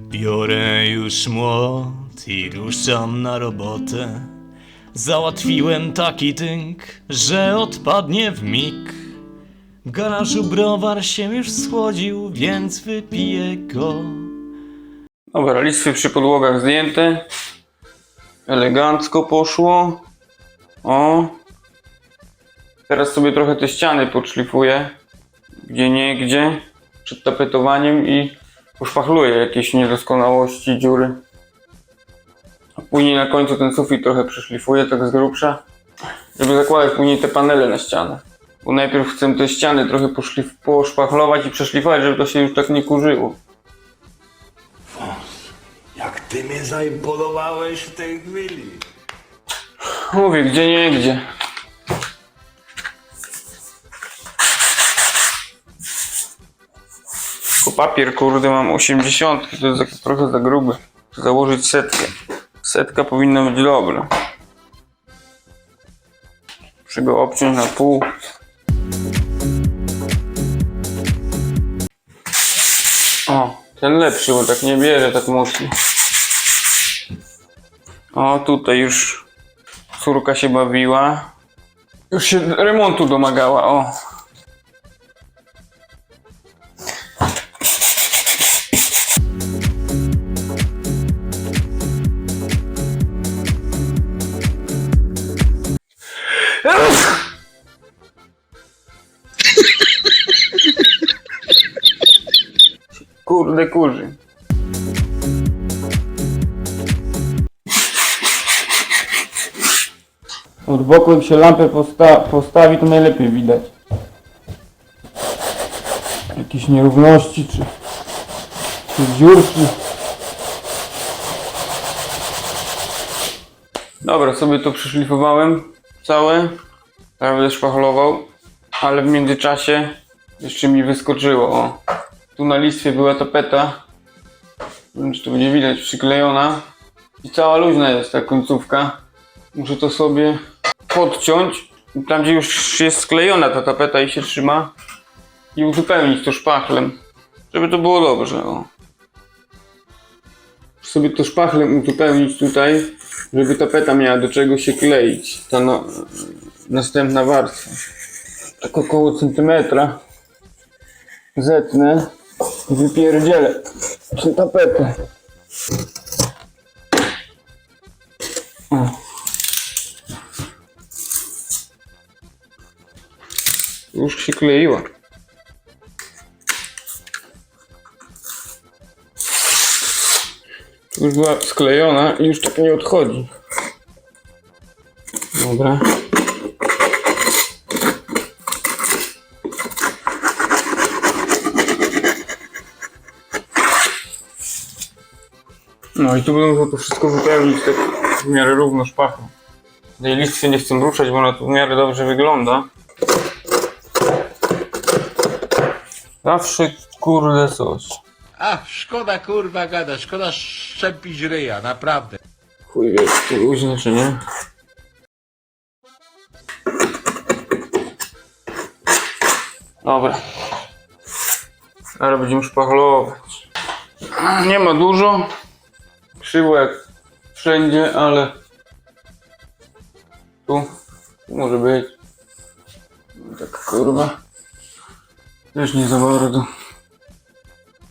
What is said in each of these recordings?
Biorę już młot i ruszam na robotę. Załatwiłem taki tynk, że odpadnie w mig. W garażu browar się już schłodził, więc wypiję go. Dobra, listwy przy podłogach zdjęte. Elegancko poszło. O. Teraz sobie trochę te ściany podszlifuję. Gdzie nie, gdzie. Przed tapetowaniem i poszpachluję jakieś niedoskonałości, dziury. A później na końcu ten sufit trochę przeszlifuję, tak z grubsza. Żeby zakładać później te panele na ścianę. Bo najpierw chcę te ściany trochę poszlif- poszpachlować i przeszlifować, żeby to się już tak nie kurzyło. Jak ty mnie zaimponowałeś w tej chwili. Mówię, gdzie nie gdzie. Papier, kurde, mam 80, to jest trochę za gruby. Założyć setkę. Setka powinna być dobra. Muszę go obciąć na pół. O, ten lepszy, bo tak nie bierze tak mocno. O, tutaj już córka się bawiła. Już się remontu domagała, o. Kurde kurzy. Od boku jak się lampę posta postawi, to najlepiej widać. Jakieś nierówności czy, czy dziurki. Dobra, sobie to przyszlifowałem całe. Teraz będę szpachlował, ale w międzyczasie jeszcze mi wyskoczyło. O. Tu na listwie była tapeta. Nie wiem, czy to będzie widać, przyklejona. I cała luźna jest ta końcówka. Muszę to sobie podciąć. Tam, gdzie już jest sklejona ta tapeta i się trzyma. I uzupełnić to szpachlem. Żeby to było dobrze. O. Muszę sobie to szpachlem uzupełnić tutaj, żeby tapeta miała do czego się kleić. Ta no, następna warstwa. Tak około centymetra. Zetnę wypierdzielę tę tapetę. Już się kleiła. Już była sklejona i już tak nie odchodzi. Dobra. No i tu będę musiał to wszystko wypełnić tak w miarę równo szpachą. Tej listwy nie chcę ruszać, bo ona tu w miarę dobrze wygląda. Zawsze kurde coś. A, szkoda kurwa gada, szkoda szczepić ryja, naprawdę. Chuj wie, czy luźnie czy nie. Dobra. Teraz będziemy szpachlować. Nie ma dużo. Krzywo jak wszędzie, ale tu może być. Tak kurwa. Też nie za bardzo.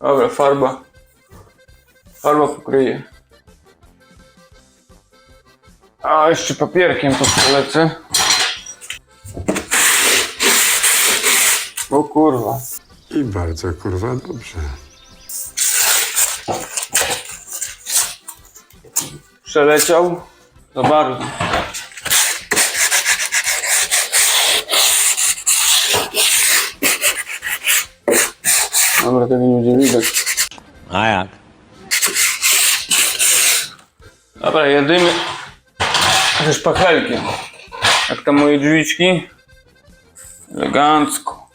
Dobra, farba. Farba pokryje. A jeszcze papierkiem to polecę. O kurwa. I bardzo kurwa dobrze. Przeleciał. Za bardzo. Dobra, tego nie będzie widać. A jak? Dobra, jedymy ze szpachelkiem. Jak tam moje drzwiczki. Elegancko.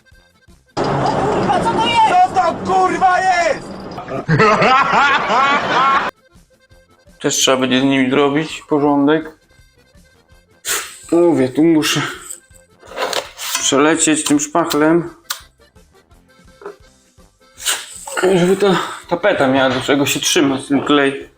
Też trzeba będzie z nimi zrobić porządek. Mówię, tu muszę przelecieć tym szpachlem. Żeby ta tapeta miała do czego się trzymać, ten klej.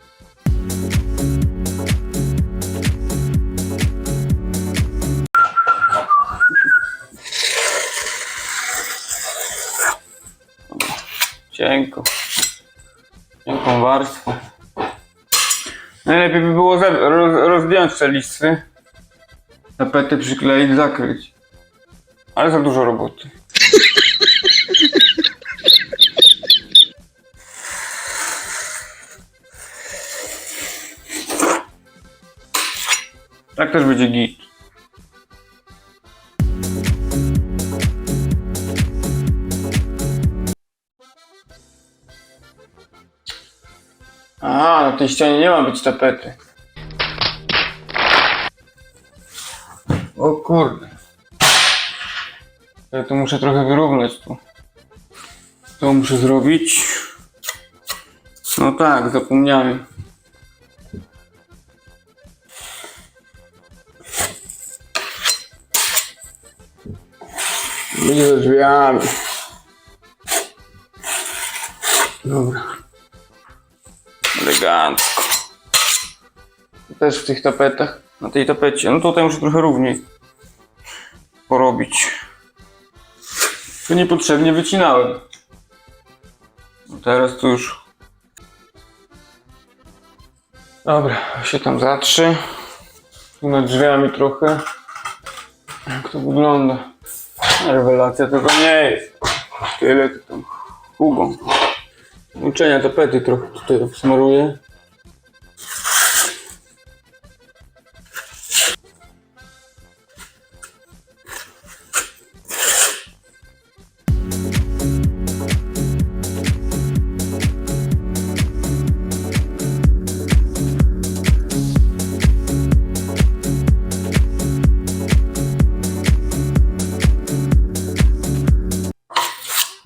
Cienko. Cienką warstwą. Najlepiej by było roz, rozgiąć te listwy. Tapetę przykleić, zakryć. Ale za dużo roboty. Tak też będzie git. Tej ścianie nie ma być tapety. O kurde. Ja to muszę trochę wyrównać tu. To muszę zrobić. No tak, zapomniałem. Za drzwiami. Dobra. Elegancko. Też w tych tapetach. Na tej tapecie. No tutaj muszę trochę równiej porobić. To niepotrzebnie wycinałem. No teraz to już. Dobra, się tam zatrzy. Tu nad drzwiami trochę. Jak to wygląda? Rewelacja tego nie jest. Tyle to tam hugą. Uczenia tapety trochę tutaj obsmaruję.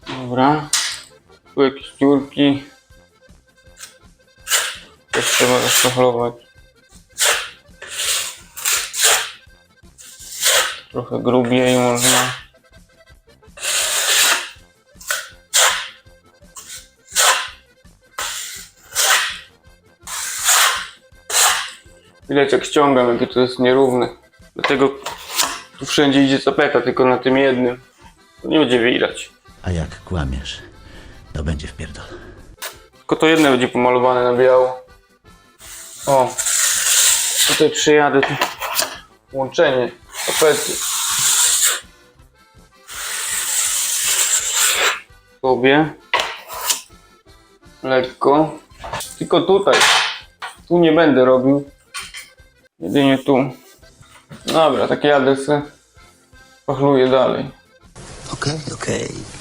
Dobra. Tu jakieś dziurki. Trzeba zaszpachlować. Trochę grubiej można. Widać jak ściągam, jakie to jest nierówne. Dlatego tu wszędzie idzie tapeta, tylko na tym jednym. To nie będzie widać. A jak kłamiesz, to będzie wpierdol. Tylko to jedno będzie pomalowane na biało. O, tutaj przyjadę. Łączenie, tapety. Sobie. Lekko. Tylko tutaj. Tu nie będę robił. Jedynie tu. Dobra, tak jadę se. Pachluję dalej. Okej, okej.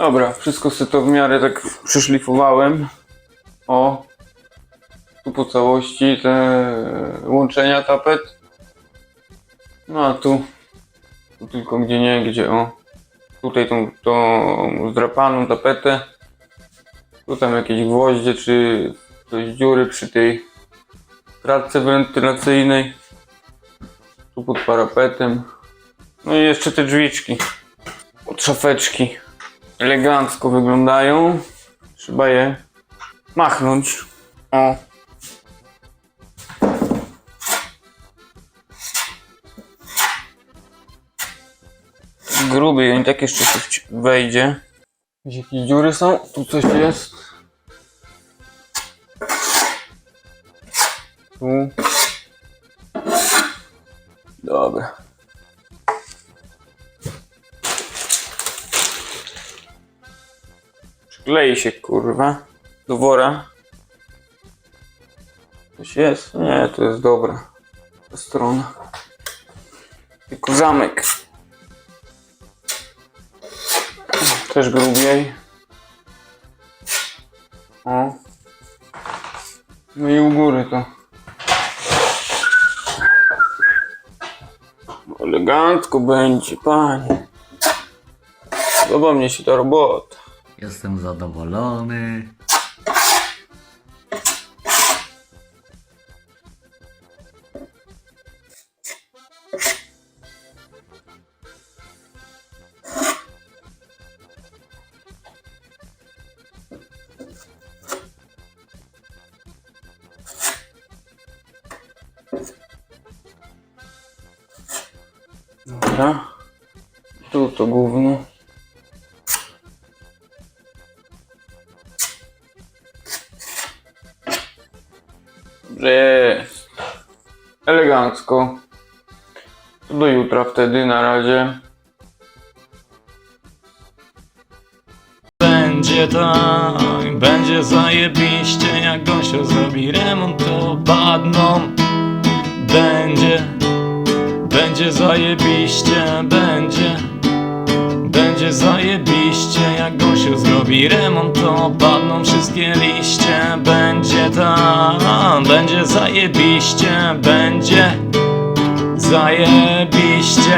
Dobra, wszystko sobie to w miarę tak przyszlifowałem. O, tu po całości te łączenia tapet. No a tu, tu tylko gdzie nie, gdzie o. Tutaj tą, tą zdrapaną tapetę. Tu tam jakieś gwoździe czy coś dziury przy tej kratce wentylacyjnej. Tu pod parapetem. No i jeszcze te drzwiczki. Od szafeczki elegancko wyglądają. Trzeba je machnąć. O. Gruby, i tak jeszcze wci- wejdzie. Jakieś dziury są? Tu coś jest. Tu. Klei się kurwa do wora. Coś jest? Nie, to jest dobra. Ta strona. Tylko zamek. Też grubiej. O. No i u góry to. Elegancko będzie, panie. Podoba mnie się ta robota. Jestem zadowolony. Dobra. Tu to gówno. Jest. Elegancko. Do jutra wtedy, na razie. Będzie tak, będzie zajebiście Jak Gosio zrobi remont to padną Będzie, będzie zajebiście Będzie, będzie zajebiście Jak Gosio zrobi remont to padną wszystkie liście. Będzie tak, będzie zajebiście Będzie zajebiście